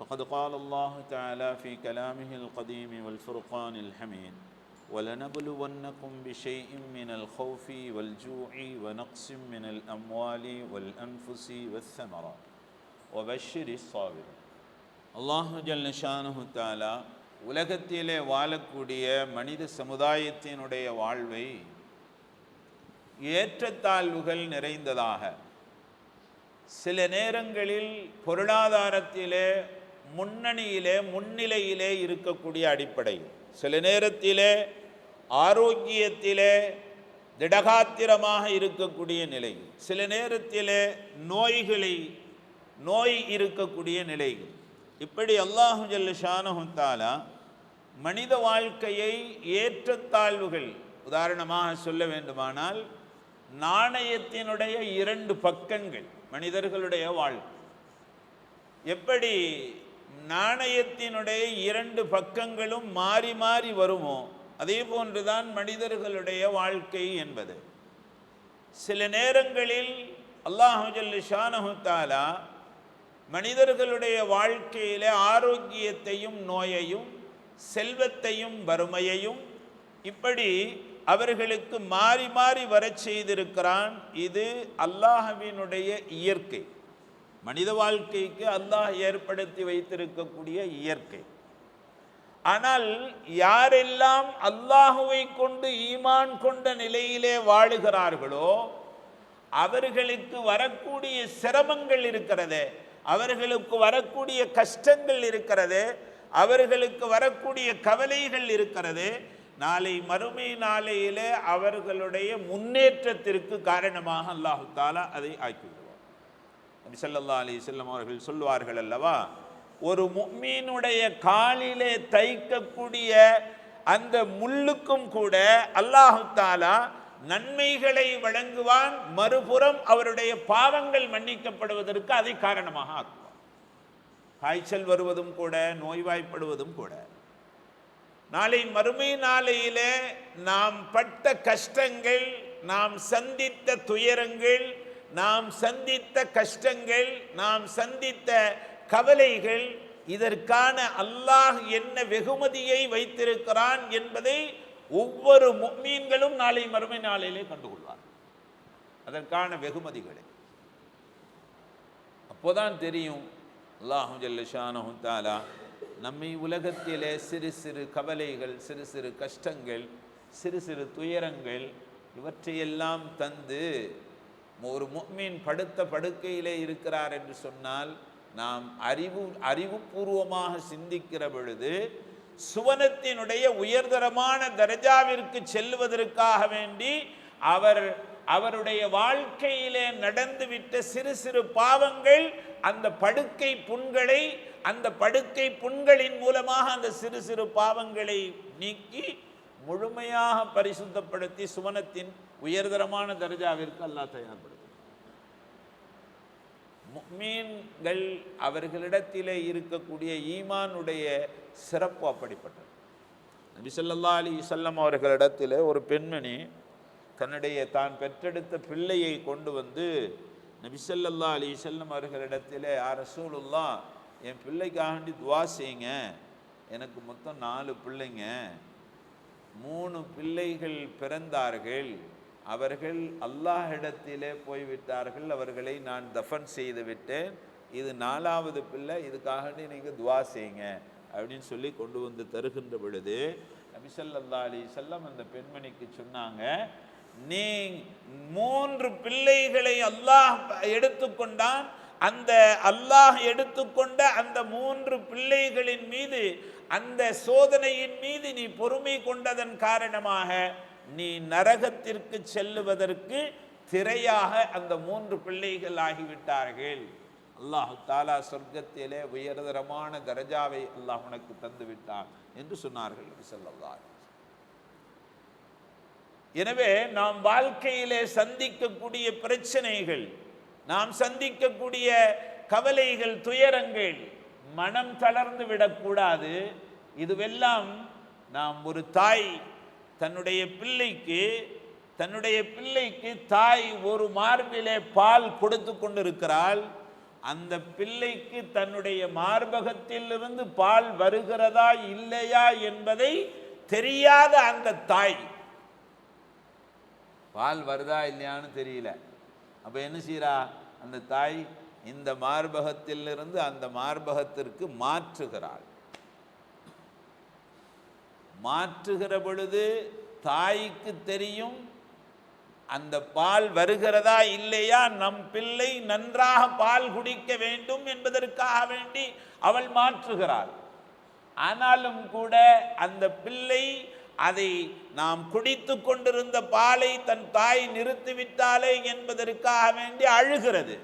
فقد قال الله تعالى في كلامه القديم والفرقان الحميد ولنبلونكم بشيء من الخوف والجوع ونقص من الأموال والأنفس والثمرات وبشر الصابرين அல்லாஹு ஜல்ஷானு தாலா உலகத்திலே வாழக்கூடிய மனித சமுதாயத்தினுடைய வாழ்வை ஏற்றத்தாழ்வுகள் நிறைந்ததாக சில நேரங்களில் பொருளாதாரத்திலே முன்னணியிலே முன்னிலையிலே இருக்கக்கூடிய அடிப்படை. சில நேரத்திலே ஆரோக்கியத்திலே திடகாத்திரமாக இருக்கக்கூடிய நிலை. சில நேரத்திலே நோய்களை நோய் இருக்கக்கூடிய நிலைகள் இப்படி அல்லாஹு ஜல்லுஷானு மனித வாழ்க்கையை ஏற்றத்தாழ்வுகள் உதாரணமாக சொல்ல வேண்டுமானால் நாணயத்தினுடைய இரண்டு பக்கங்கள் மனிதர்களுடைய வாழ்க்கை. எப்படி நாணயத்தினுடைய இரண்டு பக்கங்களும் மாறி மாறி வருமோ அதே போன்றுதான் மனிதர்களுடைய வாழ்க்கை என்பது. சில நேரங்களில் அல்லாஹு ஜல்லு மனிதர்களுடைய வாழ்க்கையில் ஆரோக்கியத்தையும் நோயையும் செல்வத்தையும் வறுமையையும் இப்படி அவர்களுக்கு மாறி மாறி வரச் செய்திருக்கிறான். இது அல்லாஹவினுடைய இயற்கை. மனித வாழ்க்கைக்கு அல்லாஹ் ஏற்படுத்தி வைத்திருக்கக்கூடிய இயற்கை. ஆனால் யாரெல்லாம் அல்லாஹுவை கொண்டு ஈமான் கொண்ட நிலையிலே வாழுகிறார்களோ அவர்களுக்கு வரக்கூடிய சிரமங்கள் இருக்கிறதே அவர்களுக்கு வரக்கூடிய கஷ்டங்கள் இருக்கிறது அவர்களுக்கு வரக்கூடிய கவலைகள் இருக்கிறது. நாளை மறுமை நாளையிலே அவர்களுடைய முன்னேற்றத்திற்கு காரணமாக அல்லாஹு தாலா அதை ஆக்கிவிடும். நபி சல்லா அலி செல்லம் அவர்கள் சொல்வார்கள் அல்லவா? ஒரு மீனுடைய காலிலே தைக்கக்கூடிய அந்த முள்ளுக்கும் கூட அல்லாஹு தாலா நன்மைகளை வழங்குவான். மறுபுறம் அவருடைய பாவங்கள் மன்னிக்கப்படுவதற்கு அதை காரணமாக ஆக்குவான். காய்ச்சல் வருவதும் கூட நோய்வாய்ப்படுவதும் கூட. நாளை மறுமை நாளையிலே நாம் பட்ட கஷ்டங்கள் நாம் சந்தித்த துயரங்கள் நாம் சந்தித்த கஷ்டங்கள் நாம் சந்தித்த கவலைகள் இதற்கான அல்லாஹ் என்ன வெகுமதியை வைத்திருக்கிறான் என்பதை ஒவ்வொரு மீன்களும் நாளை மறுமை நாளிலே கண்டுகொள்வார் அதற்கான வெகுமதிகளை. அப்போதான் தெரியும் அல்லாஹு ஜல்லஷானஹு தாலா நம்மை உலகத்திலே சிறு சிறு கவலைகள் சிறு சிறு கஷ்டங்கள் சிறு சிறு துயரங்கள் இவற்றையெல்லாம் தந்து ஒரு முக்மீன் படுத்த படுக்கையிலே இருக்கிறார் என்று சொன்னால் நாம் அறிவு அறிவுபூர்வமாக சிந்திக்கிற பொழுது சுவனத்தினுடைய உயர்தரமான தரஜாவிற்கு செல்வதற்காக வேண்டி அவர் அவருடைய வாழ்க்கையிலே நடந்துவிட்ட சிறு சிறு பாவங்கள் அந்த படுக்கை புண்களை அந்த படுக்கை புண்களின் மூலமாக அந்த சிறு சிறு பாவங்களை நீக்கி முழுமையாக பரிசுத்தப்படுத்தி சுவனத்தின் உயர்தரமான தர்ஜாவிற்கு அல்லாஹ் தயார்படுத்தும் முக்மீன்கள் அவர்களிடத்திலே இருக்கக்கூடிய ஈமானுடைய சிறப்பு அப்படிப்பட்டது. நபிசல்லா அலி அலைஹி அவர்களிடத்தில் ஒரு பெண்மணி தன்னுடைய தான் பெற்றெடுத்த பிள்ளையை கொண்டு வந்து நபிசல்லா அலி செல்லம் அவர்களிடத்தில் அவர்களிடத்திலே ரசூலுல்லா என் பிள்ளைக்காண்டி துவா செய்யுங்க. எனக்கு மொத்தம் நாலு பிள்ளைங்க. மூணு பிள்ளைகள் பிறந்தார்கள். அவர்கள் அல்லாஹிடத்திலே போய்விட்டார்கள் அவர்களை நான் தஃபன் செய்து விட்டேன். இது நாலாவது பிள்ளை இதுக்காக நீங்கள் துவா செய்யுங்க அப்படின்னு சொல்லி கொண்டு வந்து தருகின்ற பொழுது நபிசல்லா அலி செல்லம் அந்த பெண்மணிக்கு சொன்னாங்க நீ மூன்று பிள்ளைகளை அல்லாஹ் எடுத்துக்கொண்டான் அந்த அல்லாஹ் எடுத்துக்கொண்ட அந்த மூன்று பிள்ளைகளின் மீது அந்த சோதனையின் மீது நீ பொறுமை கொண்டதன் காரணமாக நீ நரகத்திற்கு செல்லுவதற்கு திரையாக அந்த மூன்று பிள்ளைகள் ஆகிவிட்டார்கள். அல்லாஹ் தாலா சொர்க்கத்திலே உயர்தரமான தரஜாவை அல்லாஹ் உனக்கு தந்து விட்டான் என்று சொன்னார்கள் செல்லவார் எனவே நாம் வாழ்க்கையிலே சந்திக்கக்கூடிய பிரச்சனைகள் நாம் சந்திக்கக்கூடிய கவலைகள் துயரங்கள் மனம் தளர்ந்து விடக்கூடாது. இதுவெல்லாம் நாம் ஒரு தாய் தன்னுடைய பிள்ளைக்கு தன்னுடைய பிள்ளைக்கு தாய் ஒரு மார்பிலே பால் கொடுத்து கொண்டிருக்கிறாள். அந்த பிள்ளைக்கு தன்னுடைய மார்பகத்திலிருந்து பால் வருகிறதா இல்லையா என்பதை தெரியாத அந்த தாய். பால் வருதா இல்லையான்னு தெரியல. அப்ப என்ன செய்கிறா அந்த தாய் இந்த மார்பகத்திலிருந்து அந்த மார்பகத்திற்கு மாற்றுகிறாள். மாற்றுகிற பொழுது தாய்க்கு தெரியும் அந்த பால் வருகிறதா இல்லையா? நம் பிள்ளை நன்றாக பால் குடிக்க வேண்டும் என்பதற்காக வேண்டி அவள் மாற்றுகிறாள். ஆனாலும் கூட அந்த பிள்ளை அதை நாம் குடித்து கொண்டிருந்த பாலை தன் தாய் நிறுத்திவிட்டாளே என்பதற்காக வேண்டி அழுகிறது.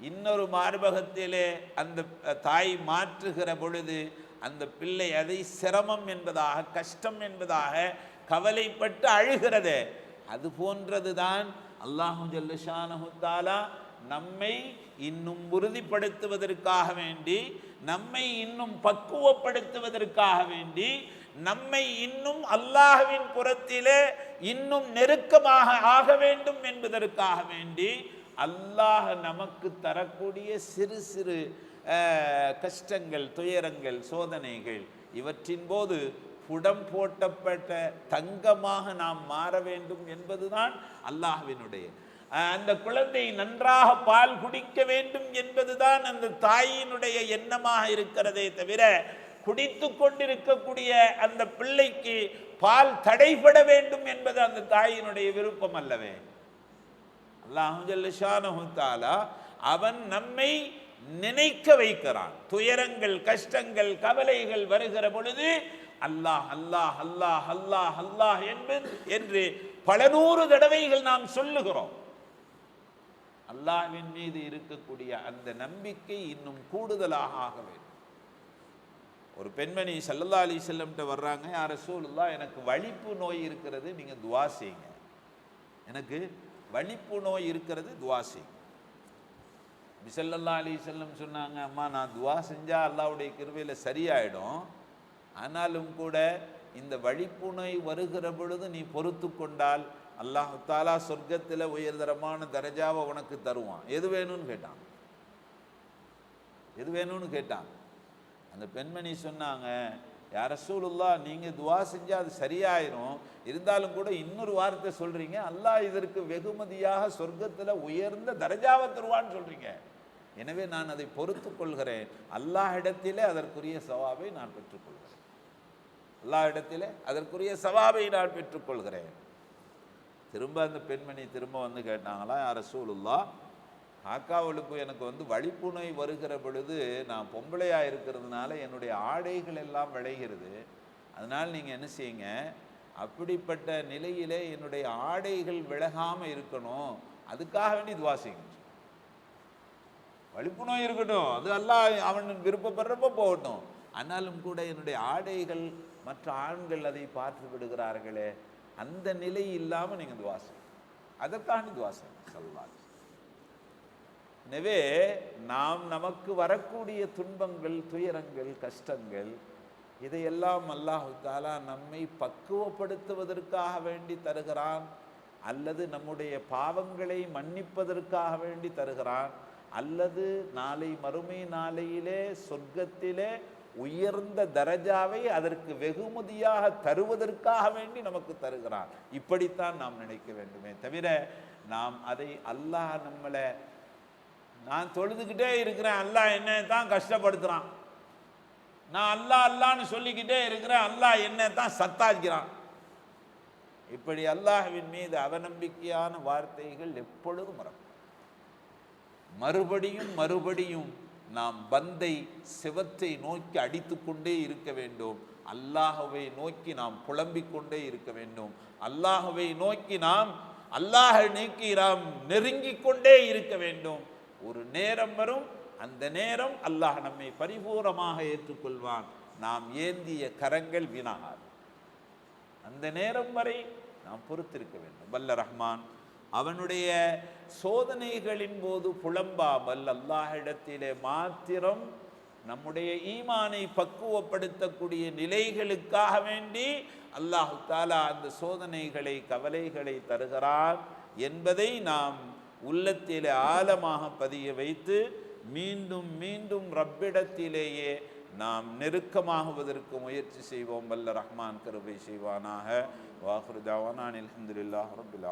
இன்னொரு மார்பகத்திலே அந்த தாய் மாற்றுகிற பொழுது அந்த பிள்ளை அதை சிரமம் என்பதாக கஷ்டம் என்பதாக கவலைப்பட்டு அழுகிறது. அது போன்றது தான் அல்லாஹு ஜல்லஷானஹு நம்மை இன்னும் உறுதிப்படுத்துவதற்காக வேண்டி நம்மை இன்னும் பக்குவப்படுத்துவதற்காக வேண்டி நம்மை இன்னும் அல்லாஹ்வின் புறத்திலே இன்னும் நெருக்கமாக ஆக வேண்டும் என்பதற்காக வேண்டி அல்லாஹ் நமக்கு தரக்கூடிய சிறு சிறு கஷ்டங்கள் துயரங்கள் சோதனைகள் இவற்றின் போது புடம் போட்டப்பட்ட தங்கமாக நாம் மாற வேண்டும் என்பதுதான் அல்லாஹ்வினுடைய. அந்த குழந்தை நன்றாக பால் குடிக்க வேண்டும் என்பதுதான் அந்த தாயினுடைய எண்ணமாக இருக்கிறதே தவிர குடித்து கொண்டிருக்கக்கூடிய அந்த பிள்ளைக்கு பால் தடைபட வேண்டும் என்பது அந்த தாயினுடைய விருப்பம் அல்லவே. அல்லாஹு தாலா அவன் நம்மை நினைக்க வைக்கிறான். துயரங்கள் கஷ்டங்கள் கவலைகள் வருகிற பொழுது அல்லாஹ் அல்லாஹ் அல்லாஹ் அல்லாஹ் அல்லாஹ் என்பது என்று பல நூறு தடவைகள் நாம் சொல்லுகிறோம். அல்லாஹ்வின் மீது இருக்கக்கூடிய அந்த நம்பிக்கை இன்னும் கூடுதலாக ஆக வேண்டும். ஒரு பெண்மணி சல்லல்லா அலி செல்லம்கிட்ட வர்றாங்க யார ரசூலுல்லா எனக்கு வலிப்பு நோய் இருக்கிறது நீங்கள் துவா செய்யுங்க. எனக்கு வலிப்பு நோய் இருக்கிறது துவா செய்யுங்க. பிசல்லல்லா அலி செல்லம் சொன்னாங்க அம்மா நான் துவா செஞ்சால் அல்லாவுடைய கிருவையில் சரியாயிடும். ஆனாலும் கூட இந்த வழிப்பு நோய் வருகிற பொழுது நீ பொறுத்து கொண்டால் அல்லாஹ் தாலா சொர்க்கத்தில் உயர்தரமான தரஜாவை உனக்கு தருவான். எது வேணும்னு கேட்டான். எது வேணும்னு கேட்டான். அந்த பெண்மணி சொன்னாங்க யார ரசூலுல்லா நீங்கள் துவா செஞ்சால் அது சரியாயிரும். இருந்தாலும் கூட இன்னொரு வார்த்தை சொல்கிறீங்க அல்லாஹ் இதற்கு வெகுமதியாக சொர்க்கத்தில் உயர்ந்த தரஜாவை தருவான்னு சொல்கிறீங்க எனவே நான் அதை பொறுத்து கொள்கிறேன். அல்லாஹ் இடத்திலே அதற்குரிய சவாபை நான் பெற்றுக்கொள்கிறேன் அல்லாஹ் இடத்திலே அதற்குரிய சவாபை நான் பெற்றுக்கொள்கிறேன் திரும்ப அந்த பெண்மணி திரும்ப வந்து கேட்டாங்களா யார் சூலுல்லா காக்காவளுக்கு எனக்கு வந்து வழிப்புணை நோய் வருகிற பொழுது நான் பொம்பளையாக இருக்கிறதுனால என்னுடைய ஆடைகள் எல்லாம் விளைகிறது. அதனால் நீங்கள் என்ன செய்யுங்க அப்படிப்பட்ட நிலையிலே என்னுடைய ஆடைகள் விலகாமல் இருக்கணும். அதுக்காக வேண்டி துவாசிங்க செய்யுங்க வலிப்பு நோய் இருக்கட்டும். அது எல்லாம் அவன் விருப்பப்படுறப்ப போகட்டும். ஆனாலும் கூட என்னுடைய ஆடைகள் மற்ற ஆண்கள் அதை பார்த்து விடுகிறார்களே அந்த நிலை இல்லாமல் நீங்கள் துவாசம் அதற்கான அதற்காக துவா எனவே நாம் நமக்கு வரக்கூடிய துன்பங்கள் துயரங்கள் கஷ்டங்கள் இதையெல்லாம் அல்லாஹு தாலா நம்மை பக்குவப்படுத்துவதற்காக வேண்டி தருகிறான். அல்லது நம்முடைய பாவங்களை மன்னிப்பதற்காக வேண்டி தருகிறான். அல்லது நாளை மறுமை நாளையிலே சொர்க்கத்திலே உயர்ந்த தரஜாவை அதற்கு வெகுமதியாக தருவதற்காக வேண்டி நமக்கு தருகிறான் இப்படித்தான் நாம் நினைக்க வேண்டுமே தவிர நாம் அதை அல்லாஹ் நம்மளை நான் தொழுதுகிட்டே இருக்கிறேன் அல்லாஹ் என்னை தான் கஷ்டப்படுத்துகிறான் நான் அல்லாஹ் அல்லான்னு சொல்லிக்கிட்டே இருக்கிறேன் அல்லாஹ் என்னை தான் சத்தாக்கிறான். இப்படி அல்லாஹ்வின் மீது அவநம்பிக்கையான வார்த்தைகள் எப்பொழுதும் மறக்கும் மறுபடியும் மறுபடியும் நாம் பந்தை சிவத்தை நோக்கி அடித்துக்கொண்டே இருக்க வேண்டும். அல்லாஹவை நோக்கி நாம் புலம்பிக் கொண்டே இருக்க வேண்டும். அல்லாஹவை நோக்கி நாம் அல்லாஹை நோக்கி நாம் நெருங்கிக் கொண்டே இருக்க வேண்டும். ஒரு நேரம் வரும் அந்த நேரம் அல்லாஹ் நம்மை பரிபூரமாக ஏற்றுக்கொள்வான். நாம் ஏந்திய கரங்கள் வீணாகாது. அந்த நேரம் வரை நாம் பொறுத்திருக்க வேண்டும். வல்ல ரஹ்மான் அவனுடைய சோதனைகளின் போது புலம்பாமல் அல்லாஹிடத்திலே மாத்திரம் நம்முடைய ஈமானை பக்குவப்படுத்தக்கூடிய நிலைகளுக்காக வேண்டி அல்லாஹு தாலா அந்த சோதனைகளை கவலைகளை தருகிறார் என்பதை நாம் உள்ளத்திலே ஆழமாக பதிய வைத்து மீண்டும் மீண்டும் ரப்பிடத்திலேயே நாம் நெருக்கமாகுவதற்கு முயற்சி செய்வோம். வல்ல ரஹ்மான் கருவை செய்வானாக. வாஹுரு தாவானான் ரபுல்லா